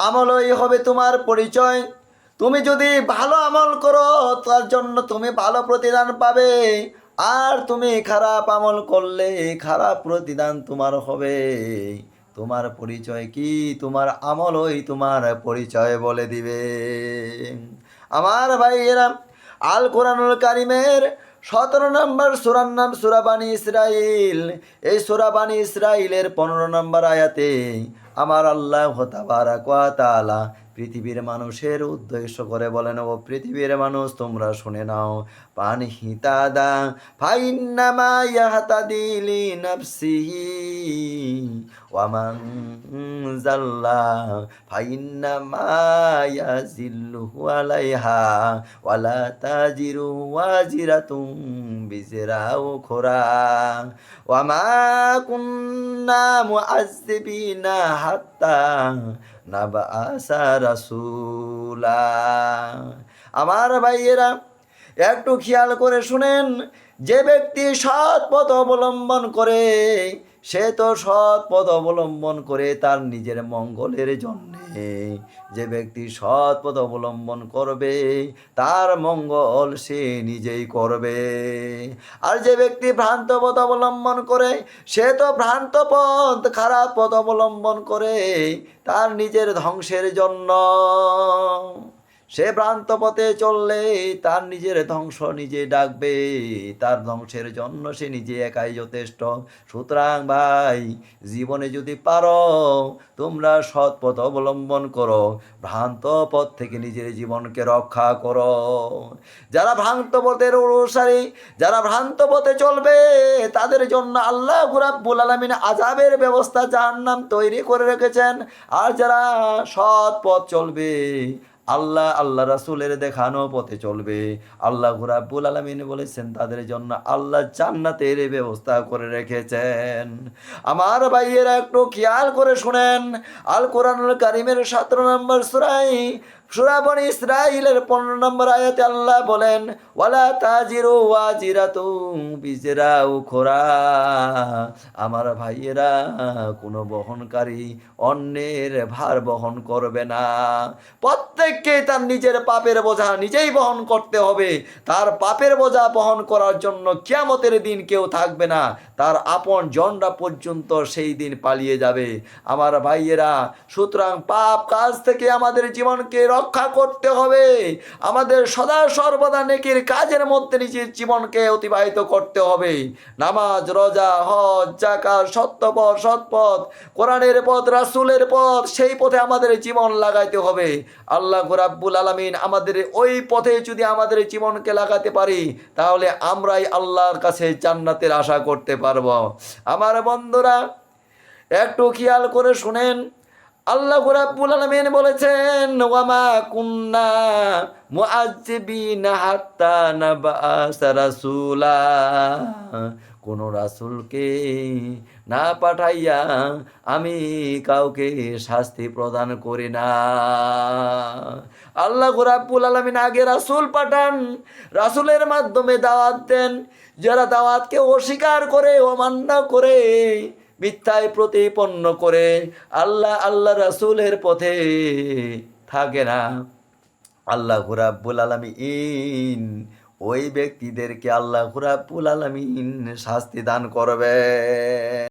আমলই হবে তোমার পরিচয়। তুমি যদি ভালো আমল করো, তার জন্য তুমি ভালো প্রতিদান পাবে। আর তুমি খারাপ আমল করলে, খারাপ প্রতিদান তোমার হবে। তোমার পরিচয় কি? তোমার আমলই তোমার পরিচয় বলে দিবে। আমার ভাই ভাইয়েরা আল কোরআনুল কারিমের সতেরো নম্বর সুরার নাম সুরাবানি ইসরাইল এই সুরাবানি ইসরাইলের পনেরো নম্বর আয়াতে আমার আল্লাহ তালা পৃথিবীর মানুষের উদ্দেশ্য করে বলেন, ও পৃথিবীর মানুষ, তোমরা শুনে নাও, পানি হিতাদা ফাইন্নামা ইয়াহতাদিলি নাফসিহি। ওয়ামান জাল্লা ফাইন্নামা ইয়াজিল্লুহু আলাইহা ওয়ালা তাজিরু ওয়াজিরাতুম বিজরা উখরা ওয়ামা কুন্না মুআজ্জিবিনা হাত্তা নাবাসা রাসূলা আমার ভাইয়েরা, একটু খেয়াল করে শুনেন, যে ব্যক্তি সৎ পথ অবলম্বন করে সে তো সৎ পথ অবলম্বন করে তার নিজের মঙ্গলের জন্যে। যে ব্যক্তি সৎ পথ অবলম্বন করবে, তার মঙ্গল সে নিজেই করবে। আর যে ব্যক্তি ভ্রান্ত পথ অবলম্বন করে, সে তো ভ্রান্ত পথ, খারাপ পথ অবলম্বন করে, তার নিজের ধ্বংসের জন্য। সে ভ্রান্ত পথে চললে তার নিজের ধ্বংস নিজে ডাকবে। তার ধ্বংসের জন্য সে নিজে একাই যথেষ্ট। সুতরাং ভাই, জীবনে যদি পারো, তোমরা সৎ পথ অবলম্বন করো, ভ্রান্ত পথ থেকে নিজের জীবনকে রক্ষা করো। যারা ভ্রান্ত পথের অনুসারী, যারা ভ্রান্ত পথে চলবে, তাদের জন্য আল্লাহ রাব্বুল আলামিন আজাবের ব্যবস্থা জাহান্নাম তৈরি করে রেখেছেন। আর যারা সৎ পথ চলবে আল্লাহ আল্লাহ রাসুলের দেখানো পথে চলবে। আল্লাহ ঘুরাবুল আলমিন বলেছেন, তাদের জন্য আল্লাহ জান্নাতের ব্যবস্থা করে রেখেছেন। আমার ভাইয়েরা, একটু খেয়াল করে শুনেন। আল কোরআন কারিমের সতেরো নম্বর সুরাই সুরাবন ইসরাইলের পনেরো নম্বর আয়াতে আল্লাহ বলেন, ওয়ালা তাজিরু ওয়াজিরাতু বিজরা উখরা আমার ভাইয়েরা, কোনো বহনকারী অন্যের ভার বহন করবে না। প্রত্যেককে তার নিজের পাপের বোঝা নিজেই বহন করতে হবে। তার পাপের বোঝা বহন করার জন্য কিয়ামতের দিন কেউ থাকবে না। তার আপন জনরা পর্যন্ত সেই দিন পালিয়ে যাবে। আমার ভাইয়েরা, সুতরাং পাপ কাজ থেকে আমাদের জীবনকে রক্ষা করতে হবে। আমাদের সদা সর্বদা নেকির কাজের মধ্যে নিজের জীবনকে অতিবাহিত করতে হবে। নামাজ, রোজা, হজ জাকাত সত্যপথ, সৎপথ, কোরআনের পথ, রাসুলের পথ, সেই পথে আমাদের জীবন লাগাইতে হবে। আল্লাহ রাব্বুল আলামিন আমাদের ওই পথে যদি আমাদের জীবনকে লাগাতে পারি, তাহলে আমরাই আল্লাহর কাছে জান্নাতের আশা করতে পারব আমার বন্ধুরা একটু খেয়াল করে শুনেন। আল্লাহ রাব্বুল আলামিন বলেছেন, ওয়ামা কুন্না মুআজ্জিবিনা হাত্তা নাবাসা রাসূলা। কোন রাসূলকে না পাঠাইয়া আমি কাউকে শাস্তি প্রদান করি না। আল্লাহ রাব্বুল আলামিন আগে রাসূল পাঠান, রাসূলের মাধ্যমে দাওয়াত দেন। যারা দাওয়াতকে অস্বীকার করে, অমান্য করে মিথ্যায় প্রতিপন্ন করে আল্লাহ আল্লাহ রাসুলের পথে থাকে না। আল্লাহ হুরাবুল আলমিন ওই ব্যক্তিদেরকে আল্লাহ হুরাবুল আলমিন শাস্তি দান করবে।